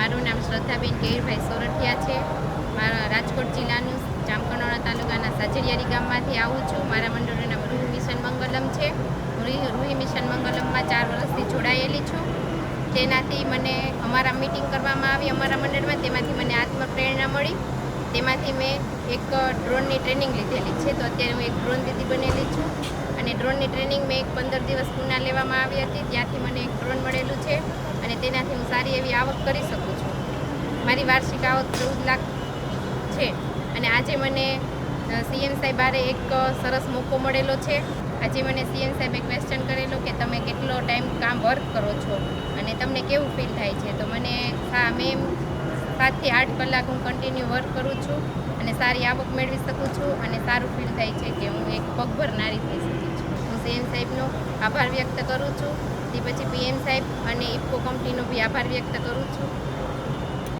મારું નામ શ્રદ્ધાબેન કેરભાઈ સોરઠિયા છે. મારા રાજકોટ જિલ્લાનું જામકંડોળા તાલુકાના સાજરિયારી ગામમાંથી આવું છું. મારા મંડળનું નામ મિશન મંગલમ છે. રૂહી મિશન મંગલમમાં ચાર વર્ષથી જોડાયેલી છું. તેનાથી મને અમારા મિટિંગ કરવામાં આવી, અમારા મંડળમાં તેમાંથી મને આત્મપ્રેરણા મળી. તેમાંથી મેં એક ડ્રોનની ટ્રેનિંગ લીધેલી છે. તો અત્યારે હું એક ડ્રોન દીદી બનેલી છું. અને ડ્રોનની ટ્રેનિંગ મેં એક પંદર દિવસ પૂના લેવામાં આવી હતી. ત્યાંથી મને એક ડ્રોન મળેલું છે અને તેનાથી હું સારી એવી આવક કરી શકું છું. મારી વાર્ષિક આવક ચૌદ લાખ છે અને આજે મને સીએમ સાહેબ બારે એક સરસ મોકો મળેલો છે. આજે મને સીએમ સાહેબે ક્વેશ્ચન કરેલો કે તમે કેટલો ટાઈમ કામ વર્ક કરો છો? અને તમને કેવું ફીલ થાય છે? તો મને હા મેં સાતથી આઠ કલાક હું કન્ટિન્યુ વર્ક કરું છું અને સારી આવક મેળવી શકું છું અને સારું ફીલ થાય છે કે હું એક પગભર નારી થઈ શકી છું. હું સીએમ સાહેબનો આભાર વ્યક્ત કરું છું. તે પછી પીએમ સાહેબ અને કંપનીનો બી આભાર વ્યક્ત કરું છું.